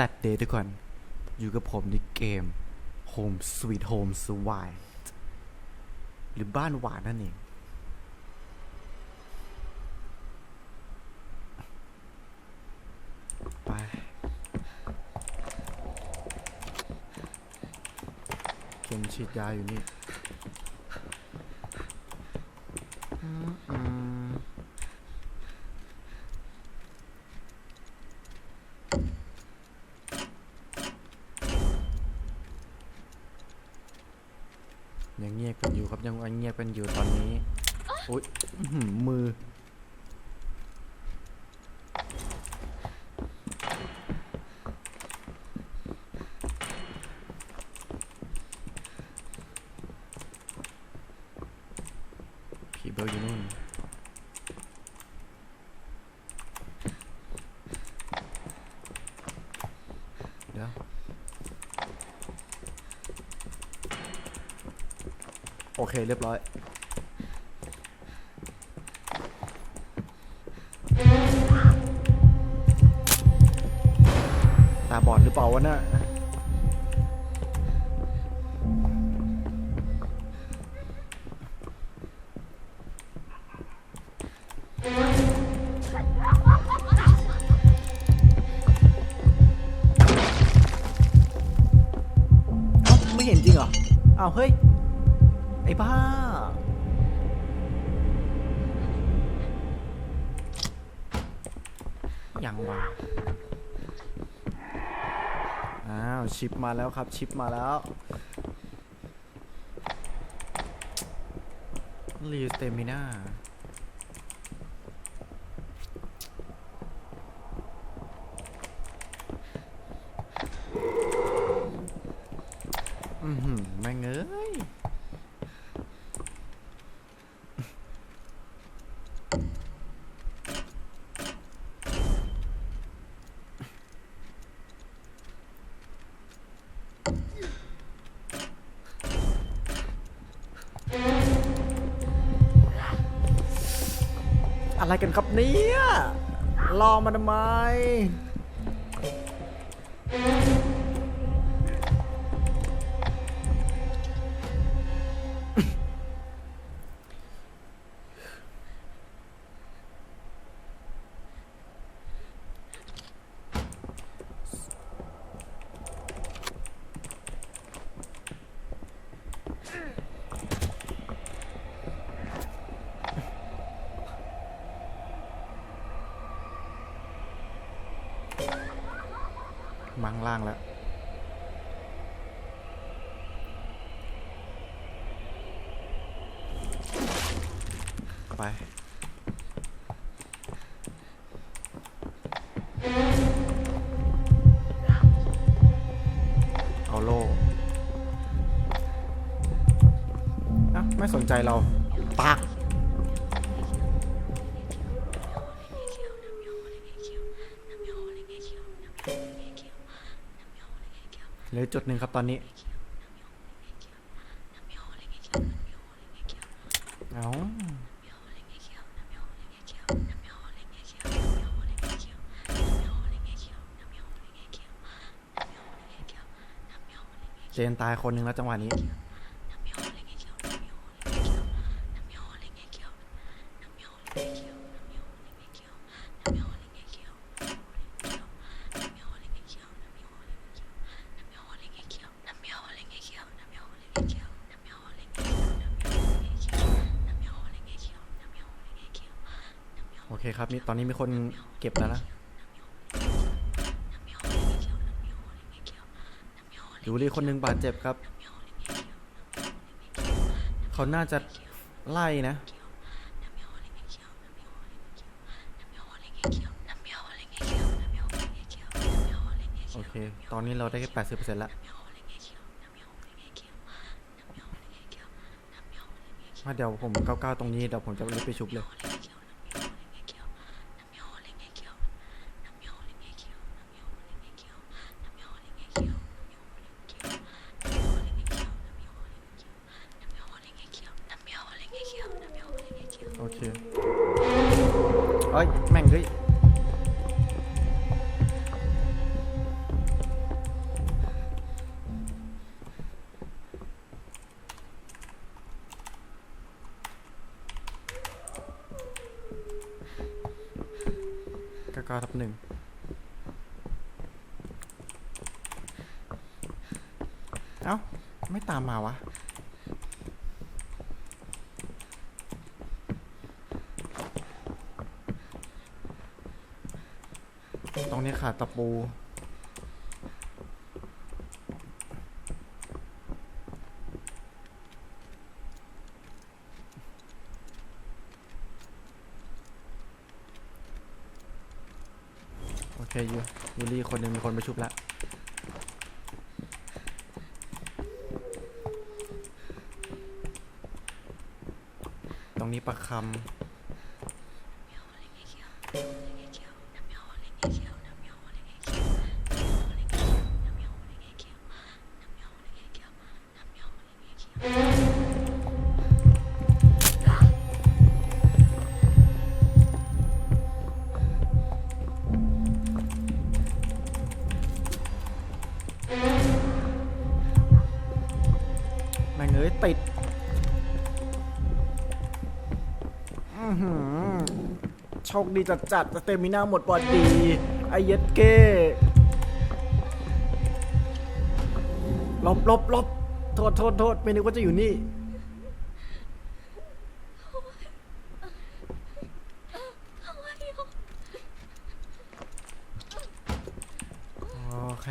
Saturday ทุกคน อยู่กับผมในเกม Home Sweet Home s w i t หรือบ้านหวานนั่นเอง ไป เข็มฉีดยาอยู่นี่อืมอืมยังเงียบกันอยู่ครับยัง เงียบกันอยู่ตอนนี้ อุ้ยอื้อหือมือ ผีเบลอยู่นู่น เดี๋ยว โอเค เรียบร้อย ตาบอดหรือเปล่าวะน่ะไม่เห็นจริงเหรอ อ้าว เฮ้ย ไอ้บ้า ยังวะอ้าว ชิปมาแล้วครับ ชิปมาแล้ว รีสเตมิน่าอือหือแม่งเอ้ย อะไรกันครับเนี่ยรอมาทำไม มังล่างแล้ว ไป เอาโล่ะไม่สนใจเราปัก ลือจุดหนึ่งครับตอนนี้ เอาเจนตายคนหนึ่งแล้วจังหวะนี้ โอเคครับนี่ต อนนี้มีคนเก็บแล้วนะดูรีคนหนึ่งบาดเจ็บครับ เขาน่าจะไล่นะ โอเค ตอนนี้เราได้แค่แปดสิบเปอร์เซ็นต์ละมาเดี๋ยวผมเก้าเก้าตรงนี้ เดี๋ยวผมจะรีบไปชุบเลย ก้าทับหนึ่งเอ้า ไม่ตามมาวะ ตรงนี้ขาดตะปู เคยูยูรี่คนหนึ่งมีคนไปชุบแล้วตรงนี้ประคำ โชคดีจัดจัดเตมิน่าหมดพอดีไอเย็ดเก้ลบลบลบโทษโทษโทษไม่นึกว่าจะอยู่นี่ โอเค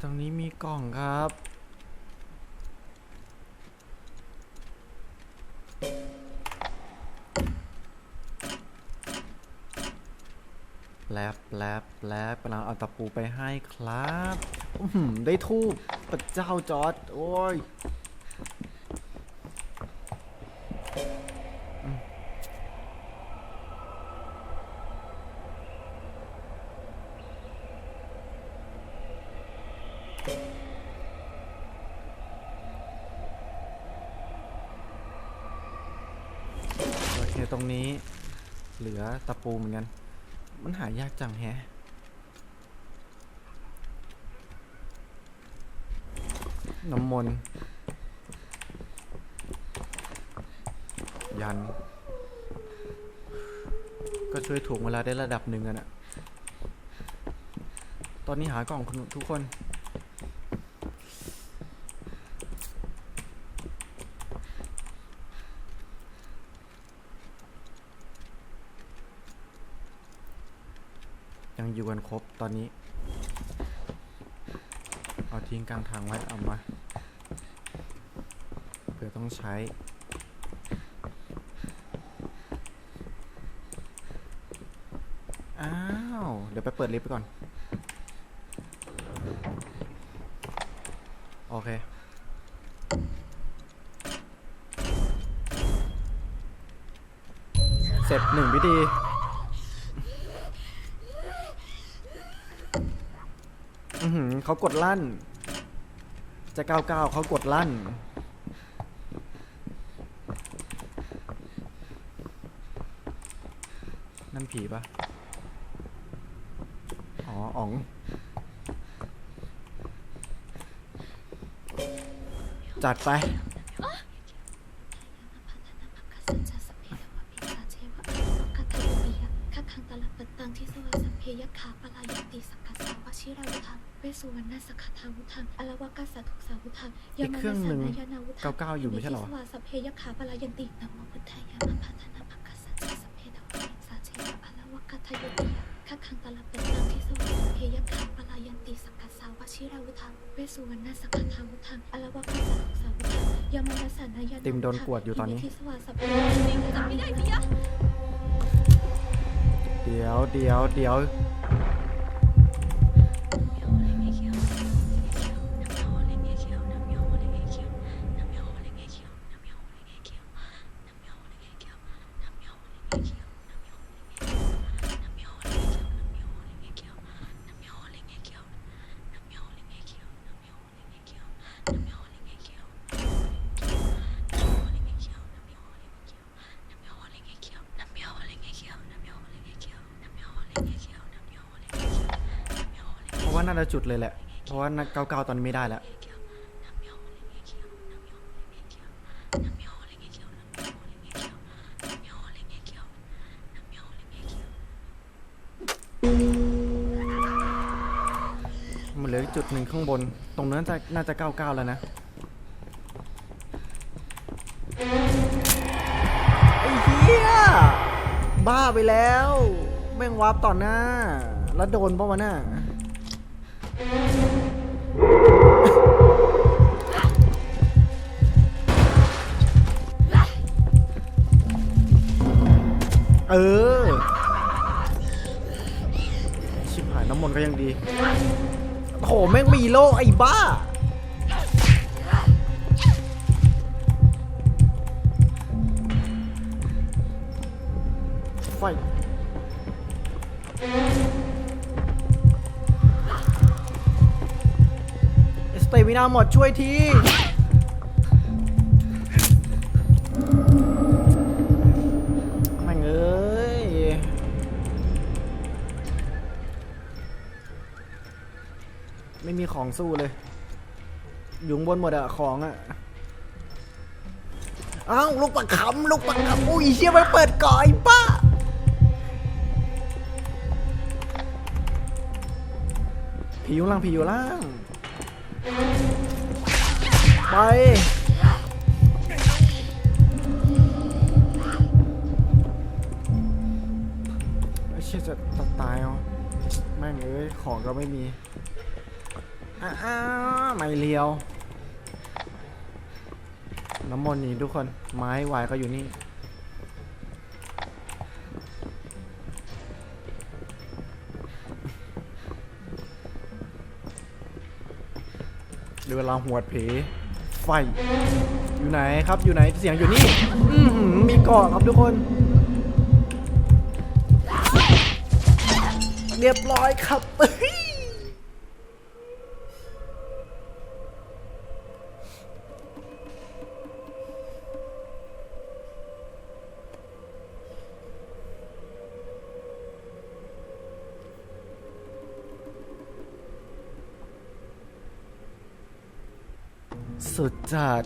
ตรงนี้มีกล่องครับ แลบแลบแลบกำลังเอาตะปูไปให้ครับได้ทูบพระเจ้าจอร์ดโอ้ยโอเคตรงนี้เหลือตะปูเหมือนกัน มันหายากจังแฮะน้ำมนต์ยัน ก็ช่วยถ่วงเวลาได้ระดับหนึ่งอะนะตอนนี้หากล่องคุณทุกคน อยู่กันครบตอนนี้ เอาทิ้งกลางทางไว้เอามาเผื่อต้องใช้ อ้าว เดี๋ยวไปเปิดลิฟต์ไปก่อน โอเคเสร็จหนึ่งพิธี อือหือเขากดลั่น จะก้าวก้าวเขากดลั่น นั่นผีปะอ๋ออ๋องจัดไป สัจจะสพเพทวปิสาเชวะกัตถปิยะข้าคังตลับปัตตังที่สวัสสพเพยะขาปลายติสักกัสสาวชิราวุธังเวสุวรรณสักขทาวุธังอลวกัสสะทุกสาวุธัง อีก เครื่องหนึ่งยนาวุธังเก้าๆอยู่ไม่ใช่เหรอที่สวัสสพเพยะขาปลายันตินะโมพุทธายะมะพัฒนาภกัสสัจจะสพเพทวปิสาเชวะอลวกัตถยปิยะข้าคังตลับปัตตังที่สวัสสพเพยะขาปลายันติสักกัสสาวชิราวุธังเวสุวรรณสักขทาวุธังอลวกัสสะทุกสาวุธังยามานัสสานายานาติมโดนกวดอยู่ตอนนี้ที่สวัสสพเพยะขาไม่ได้พี่ยะเดี๋ยวเดี๋ยวเดี๋ยว ว่าน่าจะจุดเลยแหละ เพราะว่าเก้าเก้าตอนนี้ไม่ได้แล้วมันเหลือจุดหนึ่งข้างบน ตรงนั้นจะน่าจะเก้าเก้าแล้วนะไอ้เหี้ยบ้าไปแล้ว แม่งวาร์ปต่อหน้า แล้วโดนปะวะน่ะ เออ ชิบหายน้ำมนต์ก็ยังดีโหแม่งมีโลไอ้บ้า ไฟ เตมินาหมดช่วยที แม่งเอ้ย ไม่มีของสู้เลยยู่งบนหมดอะของอะอ้าวลูกประคำลูกประคำอุ้ยเชี่ยไปเปิดก่อยป้าผีอยู่ล่างผีอยู่ล่าง ไป ไอ้เชี่ยจะจะตายเหรอแม่งเอ้ย ของก็ไม่มี อ้าไม่เลียว น้ำมนต์นี่ทุกคน ไม้วายก็อยู่นี่ เรือลาหวดเพไฟ อยู่ไหนครับอยู่ไหนเสียงอยู่นี่อมีเกาะครับทุกคน เรียบร้อยครับ เฮ้ยสุดจัด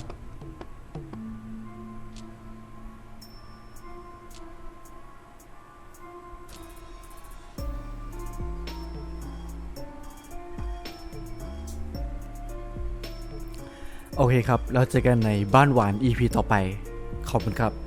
โอเคครับ แล้วเจอกันในบ้านหวาน EP ต่อไป ขอบคุณครับ